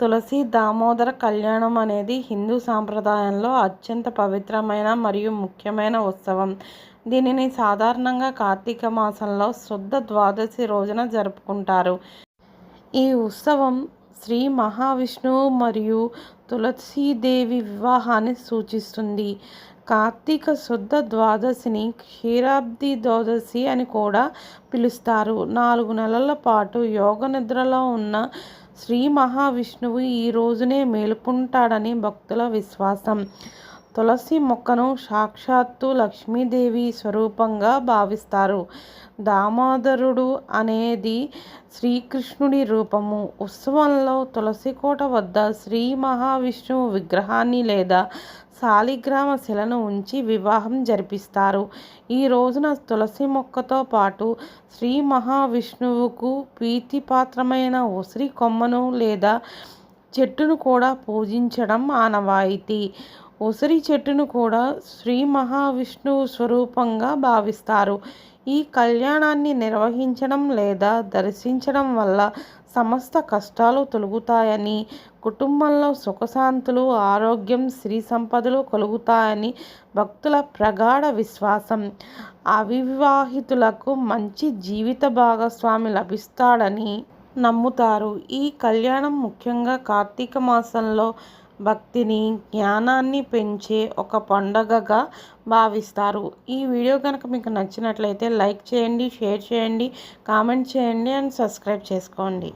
తులసి దామోదర కళ్యాణం అనేది హిందూ సాంప్రదాయంలో అత్యంత పవిత్రమైన మరియు ముఖ్యమైన ఉత్సవం. దీనిని సాధారణంగా కార్తీక మాసంలో శుద్ధ ద్వాదశి రోజున జరుపుకుంటారు. ఈ ఉత్సవం శ్రీ మహావిష్ణువు మరియు తులసీదేవి వివాహాన్ని సూచిస్తుంది. కార్తీక శుద్ధ ద్వాదశిని క్షీరాబ్ది ద్వాదశి అని కూడా పిలుస్తారు. నాలుగు నెలల పాటు యోగ నిద్రలో ఉన్న శ్రీ మహావిష్ణువు ఈ రోజునే మేలుకుంటాడని భక్తుల విశ్వాసం. తులసి మొక్కను సాక్షాత్తు లక్ష్మీదేవి స్వరూపంగా భావిస్తారు. దామోదరుడు అనేది శ్రీకృష్ణుడి రూపము. ఉత్సవంలో తులసి కోట వద్ద శ్రీ మహావిష్ణువు విగ్రహాన్ని లేదా శాలిగ్రామ శిలను ఉంచి వివాహం జరిపిస్తారు. ఈ రోజున తులసి మొక్కతో పాటు శ్రీ మహావిష్ణువుకు ప్రీతిపాత్రమైన ఉసిరి కొమ్మను లేదా చెట్టును కూడా పూజించడం ఆనవాయితీ. ఉసిరి చెట్టును కూడా శ్రీ మహావిష్ణువు స్వరూపంగా భావిస్తారు. ఈ కళ్యాణాన్ని నిర్వహించడం లేదా దర్శించడం వల్ల సమస్త కష్టాలు తొలగుతాయని కుటుంబంలో సుఖశాంతులు ఆరోగ్యం శ్రీ సంపదలు కలుగుతాయని భక్తుల ప్రగాఢ విశ్వాసం. అవివాహితులకు మంచి జీవిత భాగస్వామి లభిస్తాడని నమ్ముతారు. ఈ కళ్యాణం ముఖ్యంగా కార్తీక మాసంలో భక్తిని జ్ఞానాన్ని పెంచే ఒక పండగగా భావిస్తారు. ఈ వీడియో కనుక మీకు నచ్చినట్లయితే లైక్ చేయండి షేర్ చేయండి కామెంట్ చేయండి అండ్ సబ్స్క్రైబ్ చేసుకోండి.